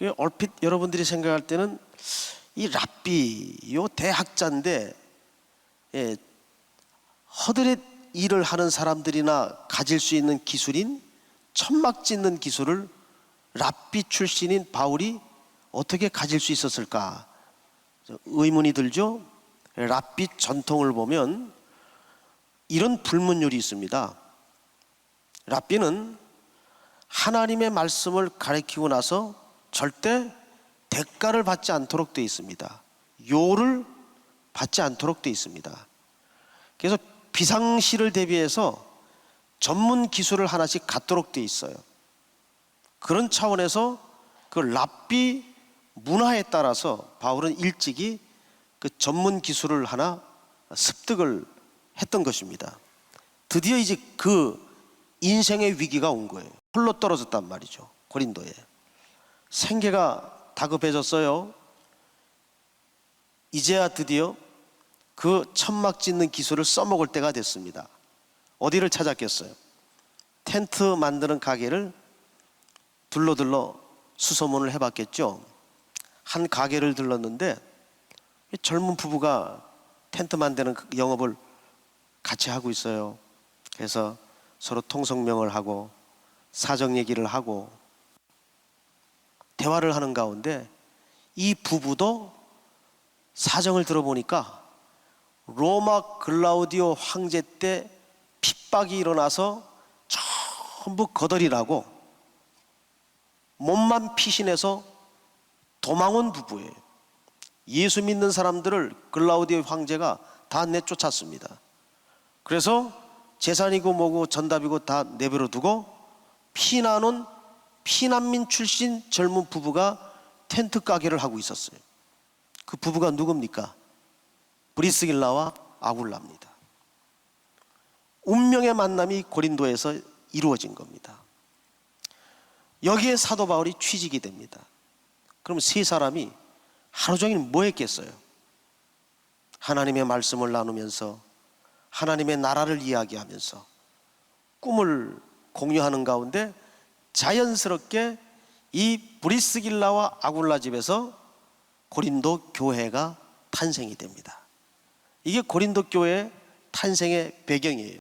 그 얼핏 여러분들이 생각할 때는 이 랍비 요 대학자인데 예, 허들의 일을 하는 사람들이나 가질 수 있는 기술인 천막 짓는 기술을 랍비 출신인 바울이 어떻게 가질 수 있었을까 의문이 들죠. 랍비 전통을 보면 이런 불문율이 있습니다. 랍비는 하나님의 말씀을 가르치고 나서 절대 대가를 받지 않도록 되어 있습니다. 요를 받지 않도록 되어 있습니다. 그래서 비상시를 대비해서 전문 기술을 하나씩 갖도록 되어 있어요. 그런 차원에서 그 랍비 문화에 따라서 바울은 일찍이 그 전문 기술을 하나 습득을 했던 것입니다. 드디어 이제 그 인생의 위기가 온 거예요. 홀로 떨어졌단 말이죠. 고린도에. 생계가 다급해졌어요. 이제야 드디어 그 천막 짓는 기술을 써먹을 때가 됐습니다. 어디를 찾았겠어요? 텐트 만드는 가게를 둘러둘러 수소문을 해봤겠죠. 한 가게를 들렀는데 젊은 부부가 텐트 만드는 그 영업을 같이 하고 있어요. 그래서 서로 통성명을 하고 사정 얘기를 하고 대화를 하는 가운데 이 부부도 사정을 들어보니까 로마 글라우디오 황제 때 핍박이 일어나서 전부 거덜이라고 몸만 피신해서 도망온 부부예요. 예수 믿는 사람들을 글라우디오 황제가 다 내쫓았습니다. 그래서 재산이고 뭐고 전답이고 다 내버려 두고 피난 온 피난민 출신 젊은 부부가 텐트 가게를 하고 있었어요. 그 부부가 누굽니까? 브리스길라와 아굴라입니다. 운명의 만남이 고린도에서 이루어진 겁니다. 여기에 사도 바울이 취직이 됩니다. 그럼 세 사람이 하루 종일 뭐 했겠어요? 하나님의 말씀을 나누면서 하나님의 나라를 이야기하면서 꿈을 공유하는 가운데 자연스럽게 이 브리스길라와 아굴라 집에서 고린도 교회가 탄생이 됩니다. 이게 고린도 교회 탄생의 배경이에요.